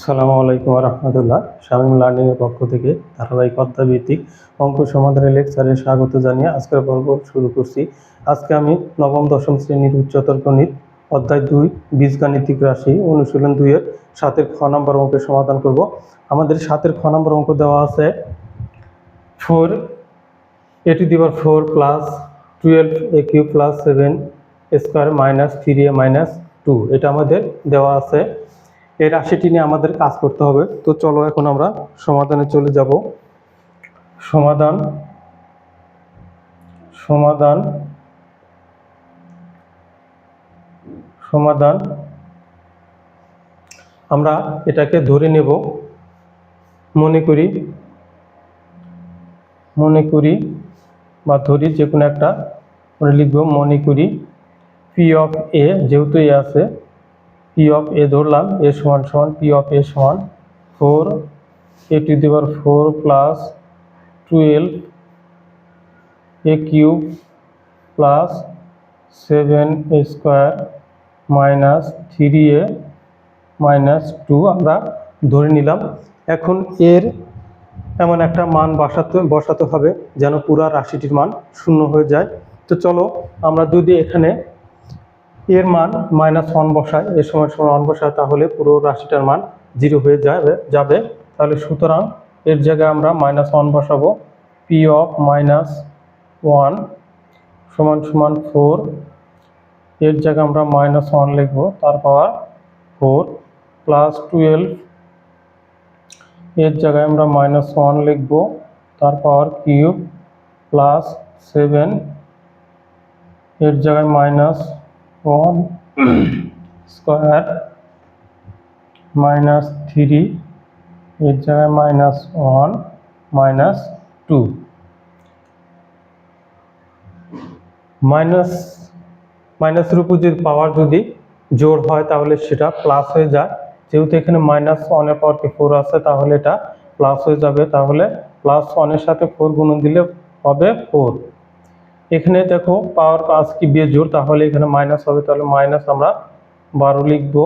সালামু আলাইকুম রহমতুল্লাহ। শামীম লার্নিং এর পক্ষ থেকে ধারাবাহিক অধ্যায়ভিত্তিক অঙ্ক সমাধানের লেকচারে স্বাগত জানিয়ে আজকের পর্ব শুরু করছি। আজকে আমি নবম, দশম শ্রেণির উচ্চতর গণিত অধ্যায় দুই, বীজগাণিতিক রাশি অনুশীলন দুইয়ের সাতের খ নম্বর অঙ্কের সমাধান করব। আমাদের সাতের খ নম্বর অঙ্ক দেওয়া আছে ফোর এটি দিবার four plus twelve a cube plus seven square minus three a minus two এটা আমাদের দেওয়া আছে এই রাশিটি নিয়ে আমাদের কাজ করতে হবে। তো চলো এখন আমরা সমাধানে চলে যাব। সমাধান সমাধান সমাধান। আমরা এটাকে ধরে নেব। মনে করি মনে করি বা ধরি যে কোনো একটা আমরা লিখব, মনে করি পি অফ এ যেহেতু এ আছে পি অফ এ ধরলাম এ সমান সমান পি অফ এ সমান four a to the power four plus twelve a cube plus seven a square minus three a minus two আমরা ধরে নিলাম। এখন এর এমন একটা মান বসাতে বসাতে হবে যেন পুরা রাশিটির মান শূন্য হয়ে যায়। তো চলো আমরা যদি এখানে এর মান মাইনাস ওয়ান বসায়, এর সময় সময় ওয়ান বসায়, তাহলে পুরো রাশিটার মান জিরো হয়ে যাবে যাবে। তাহলে সুতরাং এর জায়গায় আমরা মাইনাস ওয়ান বসাবো। পি অফ মাইনাস ওয়ান সমান সমান ফোর এর জায়গায় আমরা মাইনাস ওয়ান লিখব, তার পাওয়ার ফোর প্লাস টুয়েলভ এর জায়গায় আমরা মাইনাস ওয়ান লিখব, তার পাওয়ার কিউব প্লাস সেভেন এর জায়গায় minus one square minus three, এর জায়গায় minus one, minus two. Minus মাইনাসের উপর যদি পাওয়ার যদি জোর হয়, তাহলে সেটা প্লাস হয়ে যায়। যেহেতু এখানে মাইনাস ওয়ানের পাওয়ার কি ফোর আছে, তাহলে এটা প্লাস হয়ে যাবে। তাহলে প্লাস ওয়ানের সাথে ফোর গুণন দিলে হবে ফোর এখানে দেখো পাওয়ার পাঁচ কি বেজোর তাহলে এখানে মাইনাস হবে, তাহলে মাইনাস আমরা বারো লিখব।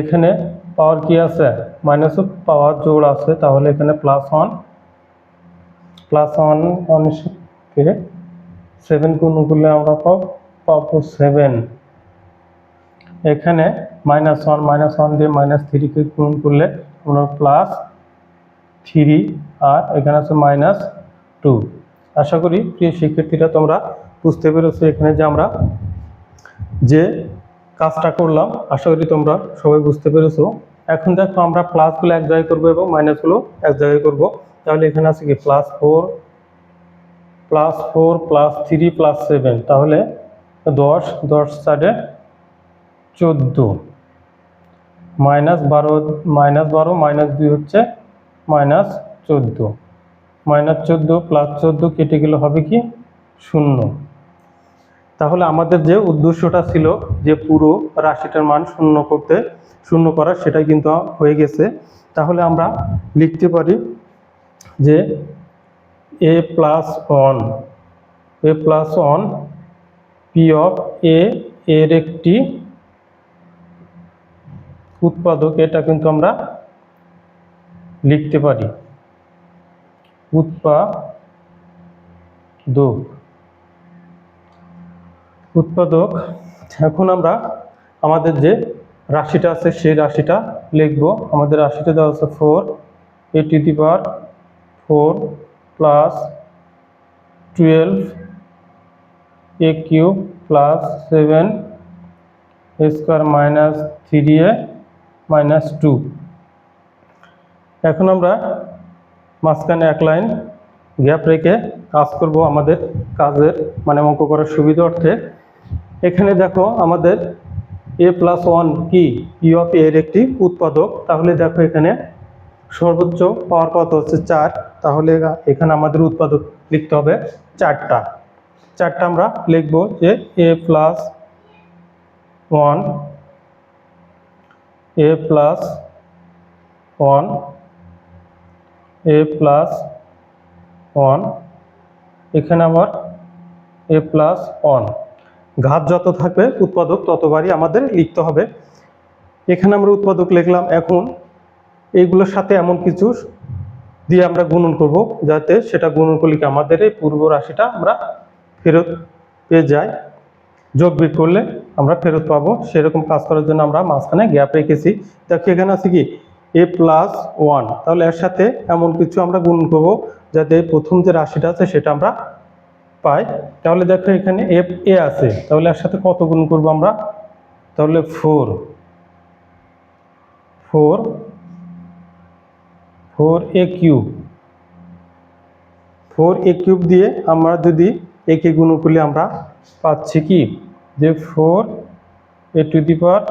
এখানে পাওয়ার কি আছে? মাইনাস পাওয়ার জোর আছে, তাহলে এখানে প্লাস ওয়ান প্লাস ওয়ান সাথে সেভেন গুণ করলে আমরা পাব, পাবো সেভেন এখানে মাইনাস ওয়ান মাইনাস ওয়ান দিয়ে মাইনাস থ্রিকে গুণ করলে আমরা প্লাস থ্রি আর এখানে আছে মাইনাস টু আশা করি প্রিয় শিক্ষার্থীরা তোমরা বুঝতে পেরেছ এখানে যে আমরা যে কাজটা করলাম। আশা করি তোমরা সবাই বুঝতে পেরেছ। এখন দেখো আমরা প্লাসগুলো এক জায়গায় করব এবং মাইনাসগুলো এক জায়গায় করব। তাহলে এখানে আছে কি? Plus four plus four plus three plus seven তাহলে দশ দশ সাড়ে চোদ্দ। মাইনাস বারো মাইনাস বারো মাইনাস দুই হচ্ছে মাইনাস চোদ্দ। মাইনাস চোদ্দ প্লাস চোদ্দ কেটে গেলে হবে কি? শূন্য। তাহলে আমাদের যে উদ্দেশ্যটা ছিল যে পুরো রাশিটার মান শূন্য করতে, শূন্য করা সেটাই কিন্তু হয়ে গেছে। তাহলে আমরা লিখতে পারি যে a plus one a plus one P of a এর একটি উৎপাদক, এটা কিন্তু আমরা লিখতে পারি। উৎপাদক উৎপাদক এখন আমরা আমাদের যে রাশিটা আছে, সেই রাশিটা লিখব। আমাদের রাশিটা দেওয়া আছে four a to the power four plus twelve a cube plus seven square minus three a minus two এখন আমরা মাঝখানে এক লাইন গ্যাপ রেখে কাজ করব আমাদের কাজের মানে অঙ্ক করার সুবিধা অর্থে। এখানে দেখো আমাদের এ প্লাস ওয়ান কি? পি অফ এর একটি উৎপাদক। তাহলে দেখো এখানে সর্বোচ্চ পাওয়ার কত হচ্ছে? চার। তাহলে এখানে আমাদের উৎপাদক লিখতে হবে চারটা। চারটা আমরা লিখব যে a plus one a plus one a plus one এখানে আবার এ প্লাস ওয়ান ঘাত যত থাকবে, উৎপাদক ততবারই আমাদের লিখতে হবে। এখানে আমরা উৎপাদক লিখলাম, এখন এইগুলোর সাথে এমন কিছু দিয়ে আমরা গুণন করব, যাতে সেটা গুণন করলে আমাদের এই পূর্ব রাশিটা আমরা ফেরত পেয়ে যাই। যোগ বিয়োগ করলে আমরা ফেরত পাবো। সেরকম কাজ করার জন্য আমরা মাঝখানে গ্যাপ রেখেছি। দেখো এখানে আছে কি? এ প্লাস ওয়ান তাহলে এর সাথে এমন কিছু আমরা গুণ করব, যাতে প্রথম যে রাশিটা আছে সেটা আমরা পাই। তাহলে দেখো এখানে এফ এ আছে। তাহলে এর সাথে কত গুণ করব আমরা? তাহলে four four four a cube four a cube দিয়ে আমরা যদি একে গুণ করলে আমরা পাচ্ছি কি? যে four a to the power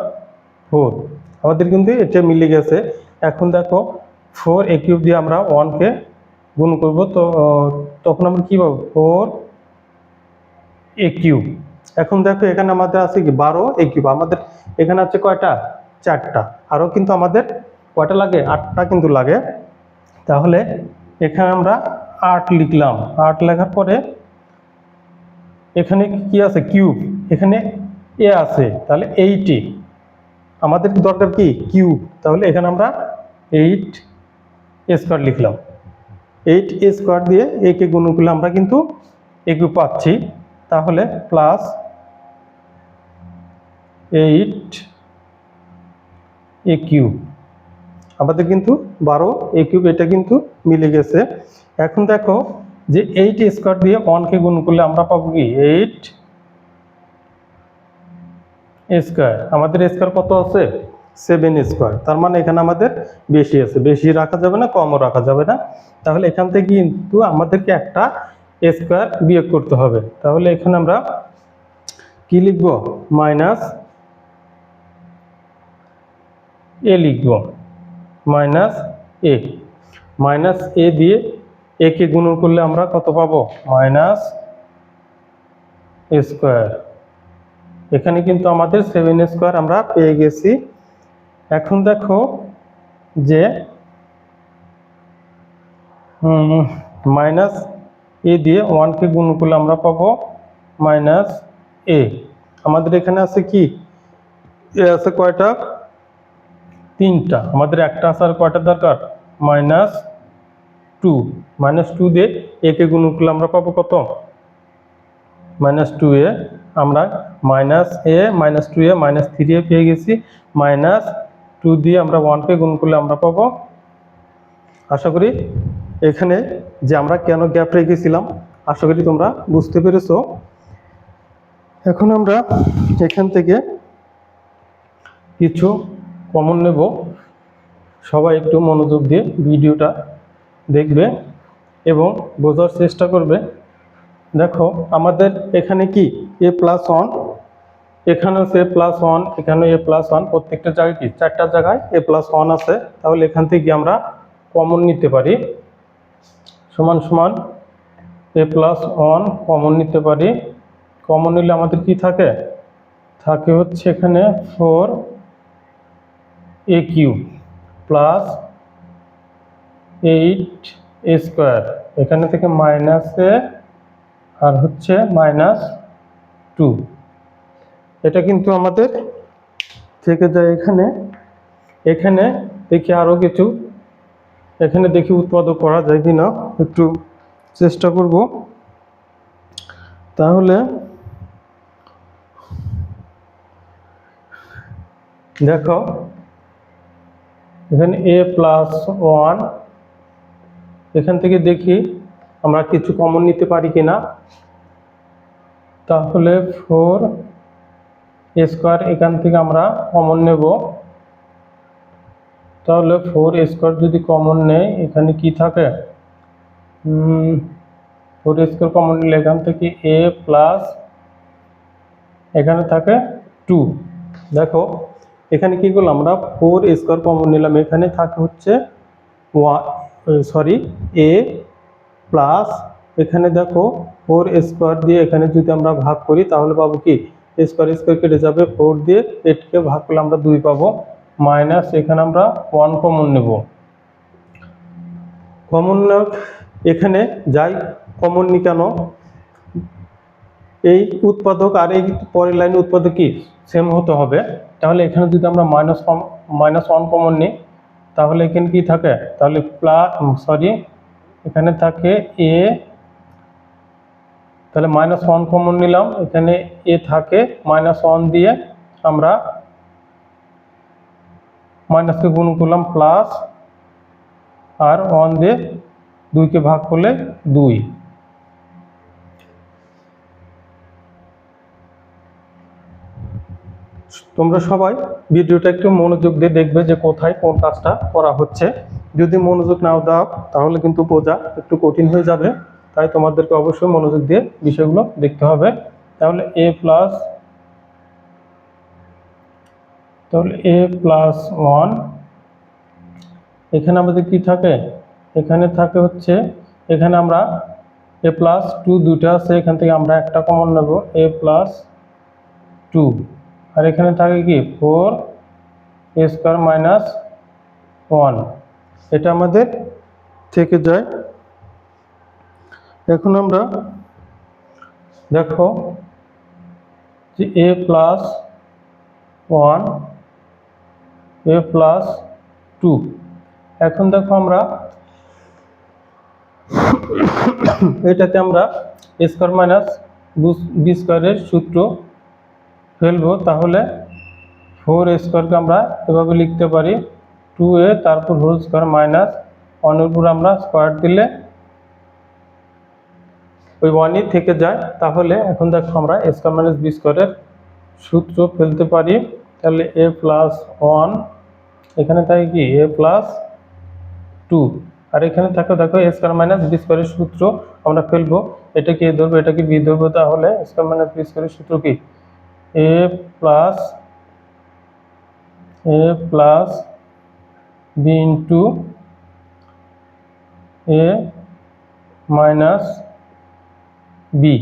four আমাদের কিন্তু এটা মিলে গেছে। এখন দেখো ফোর এ কিউব দিয়ে আমরা ওয়ানকে গুণ করব। তো তখন আমরা কী পাবো? ফোর এ কিউব এখন দেখো এখানে আমাদের আছে কি? বারো এ কিউব আমাদের এখানে আছে কয়টা? চারটা। আরও কিন্তু আমাদের কয়টা লাগে? আটটা কিন্তু লাগে। তাহলে এখানে আমরা আট লিখলাম। আট লেখার পরে এখানে কি আছে? কিউব এখানে এ আছে। তাহলে এইটি আমাদের দরকার কি? কিউব তাহলে এখানে আমরা এইট স্কোয়ার লিখলাম। এইট স্কোয়ার দিয়ে একে গুণ করলে আমরা কিন্তু এ কিউব পাচ্ছি। তাহলে প্লাস এইট এ আমাদের কিন্তু বারো এ কিউব এটা কিন্তু মিলে গেছে। এখন দেখো যে এইট স্কোয়ার দিয়ে ওয়ানকে গুণ করলে আমরা পাবো কি? এইট স্কোয়ার আমাদের স্কোয়ার কত আছে? Seven square. তার মানে এখানে আমাদের বেশি আছে। বেশি রাখা যাবে না, কমও রাখা যাবে না। তাহলে এখান থেকে কিন্তু আমাদেরকে একটা স্কোয়ার বিয়োগ করতে হবে। তাহলে এখানে আমরা কি লিখব? মাইনাস এ লিখব। Minus a. মাইনাস এ দিয়ে একে গুণ করলে আমরা কত পাবো? Minus square. এখানে কিন্তু আমাদের সেভেন স্কোয়ার আমরা পেয়ে গেছি। এখন দেখো যে মাইনাস এ দিয়ে ওয়ানকে গুণ করলে আমরা পাবো মাইনাস এ। আমাদের এখানে আছে কি? এ আছে কয়টা? তিনটা। আমাদের একটা আসার কয়টা দরকার? Minus two. মাইনাস টু দিয়ে একে গুণ করলে আমরা পাবো কত? Minus two a. আমরা minus a, minus two a, minus three a পেয়ে গেছি। মাইনাস টু দিয়ে আমরা ওয়ানকে গুণ করলে আমরা পাবো। আশা করি এখানে যে আমরা কেন গ্যাপ রেখেছিলাম, আশা করি তোমরা বুঝতে পেরেছ। এখন আমরা এখান থেকে কিছু কমন নেব। সবাই একটু মনোযোগ দিয়ে ভিডিওটা দেখবে এবং বোঝার চেষ্টা করবে। দেখো, আমাদের এখানে কি? এ প্লাস ওয়ান এখানেও সে প্লাস ওয়ান এখানে এ প্লাস ওয়ান প্রত্যেকটা জায়গায় কি? চারটা জায়গায় এ প্লাস ওয়ান আছে। তাহলে এখান থেকে আমরা কমন নিতে পারি। সমান সমান এ প্লাস ওয়ান কমন নিতে পারি। কমন নিলে আমাদের কি থাকে? থাকে হচ্ছে এখানে four a cube plus eight a square এখানে থেকে মাইনাসে আর হচ্ছে মাইনাস টু এটা কিন্তু আমাদের থেকে যায় এখানে। এখানে দেখি আরও কিছু। এখানে দেখি উৎপাদন করা যায় কি না একটু চেষ্টা করব। তাহলে দেখো, এখানে এ প্লাস ওয়ান এখান থেকে দেখি আমরা কিছু কমন নিতে পারি কিনা। তাহলে ফোর স্কোয়ার এখান থেকে আমরা কমন নেব। তাহলে ফোর স্কোয়ার যদি কমন নেই এখানে কি থাকে? ফোর স্কোয়ার কমন নিলে এখান থেকে এ প্লাস এখানে থাকে টু দেখো, এখানে কি করলাম আমরা? ফোর স্কোয়ার কমন নিলাম। এখানে থাকে হচ্ছে ওয়ান সরি এ প্লাস এখানে দেখো ফোর স্কোয়ার দিয়ে এখানে যদি আমরা ভাগ করি, তাহলে পাবো কি? স্কোয়ার স্কোয়ার কেটে যাবে ফোর দিয়ে এইটকে ভাগ করলে আমরা দুই পাবো। মাইনাস এখানে আমরা ওয়ান কমন নেব। কমন এখানে যাই কমন নি কেন? এই উৎপাদক আর এই পরের লাইনে উৎপাদক কি? সেম হতে হবে। তাহলে এখানে যদি আমরা মাইনাস মাইনাস ওয়ান কমন নিই, তাহলে এখানে কি থাকে? তাহলে প্লাস সরি এখানে থাকে এ তাহলে মাইনাস ওয়ান কমন নিলাম। এখানে এ থাকে মাইনাস ওয়ান দিয়ে আমরা মাইনাসকে গুণ করলাম প্লাস আর ওয়ান দিয়ে দুইকে ভাগ করলে দুই। তোমরা সবাই ভিডিওটা একটু মনোযোগ দিয়ে দেখবে যে কোথায় কোন কাজটা করা হচ্ছে। যদি মনোযোগ নাও দাও, তাহলে কিন্তু বোঝা একটু কঠিন হয়ে যাবে। তাই তোমাদেরকে অবশ্যই মনোযোগ দিয়ে বিষয়গুলো দেখতে হবে। তাহলে এ প্লাস তাহলে এ প্লাস ওয়ান এখানে আমাদের কি থাকে? এখানে থাকে হচ্ছে, এখানে আমরা এ প্লাস টু দুইটা আছে, এখান থেকে আমরা একটা কমন নেব এ প্লাস টু আর এখানে থাকে কি? Four a square minus one এটা আমাদের থেকে যায় এখন আমরা দেখো যে a plus one, a plus two. এখন দেখো আমরা এটাতে আমরা স্কোয়ার মাইনাস বি স্কোয়ারের সূত্র ফেলব। তাহলে ফোর স্কোয়ারকে আমরা এভাবে লিখতে পারি টু এ, তারপর হোল স্কোয়ার মাইনাস উপর আমরা স্কোয়ার দিলে ওই ওয়ানই থেকে যায়। তাহলে এখন দেখো আমরা স্কোয়ার মাইনাস বি স্কোয়ারের সূত্র ফেলতে পারি। তাহলে এ প্লাস ওয়ান এখানে থাকে কি? এ প্লাস টু আর এখানে থাকে, দেখো স্কোয়ার মাইনাস বি স্কোয়ারের সূত্র আমরা ফেলব। এটা কি এ ধরবো? এটা কি বি ধরবো? তাহলে স্কোয়ার মাইনাস বি স্কোয়ারের সূত্র কি? A plus a plus b into a minus b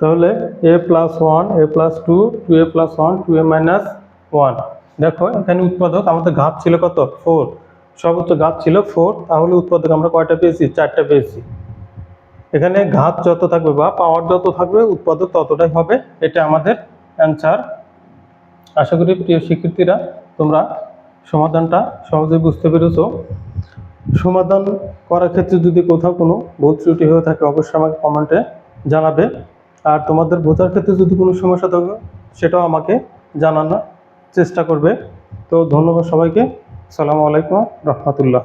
তাহলে a plus one a plus two two a plus one two a minus one দেখো, এখানে উৎপাদক, আমাদের ঘাত ছিল কত? ফোর সর্বোচ্চ ঘাত ছিল ফোর তাহলে উৎপাদক আমরা কয়টা পেয়েছি? চারটা পেয়েছি। এখানে ঘাত যত থাকবে বা পাওয়ার যত থাকবে, উৎপাদক ততটাই হবে। এটা আমাদের অ্যান্সার আশা করি প্রিয় শিক্ষার্থীরা, তোমরা সমাধানটা সহজে বুঝতে পেরেছ। সমাধান করার ক্ষেত্রে যদি কোথাও কোনো ভুল ত্রুটি হয়ে থাকে, অবশ্যই আমাকে কমেন্টে জানাবে। আর তোমাদের বোঝার ক্ষেত্রে যদি কোনো সমস্যা থাকে, সেটাও আমাকে জানানোর চেষ্টা করবে। তো ধন্যবাদ সবাইকে। সালামু আলাইকুম রহমতুল্লাহ।